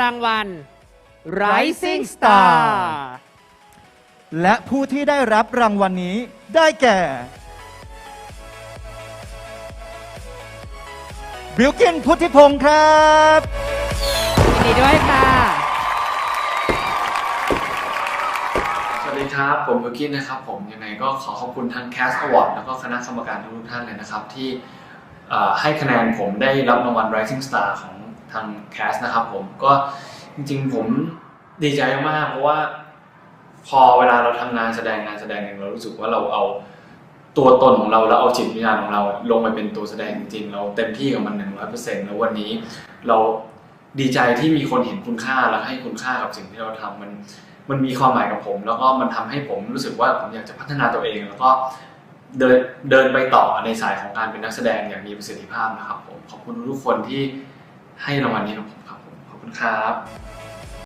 รางวัล Rising Star และผู้ที่ได้รับรางวัลนี้ได้แก่ บิลกินพุทธิพงศ์ครับ ยินดีด้วยค่ะ สวัสดีครับ ผมบิวกินนะครับ ผมยังไงก็ขอขอบคุณทาง Cast Award แล้วก็คณะกรรมการทุกๆท่านเลยนะครับ ที่เอ่อให้คะแนนผมได้รับรางวัล Rising Star ของ ทาง Cast นะครับผมก็จริงๆผมดีใจมากเพราะว่าพอเวลาเราทำงานแสดงงานแสดงเนี่ยเรารู้สึกว่าเราเอาตัวตนของเราแล้วเอาจิตวิญญาณของเรา ลงไปเป็นตัวแสดงจริงๆเราเต็มที่กับมันหนึ่งร้อยเปอร์เซ็นต์แล้ววันนี้เราดีใจที่มีคนเห็นคุณค่าและให้คุณค่ากับสิ่งที่เราทำมัน มันมีความหมายกับผม แล้วก็มันทำให้ผมรู้สึกว่าผมอยากจะพัฒนาตัวเอง แล้วก็เดินเดินไปต่อในสายของการเป็นนักแสดงอย่างมีประสิทธิภาพนะครับผมขอบคุณทุกคนที่ ให้รางวัลนี้กับผมครับผมขอบคุณครับ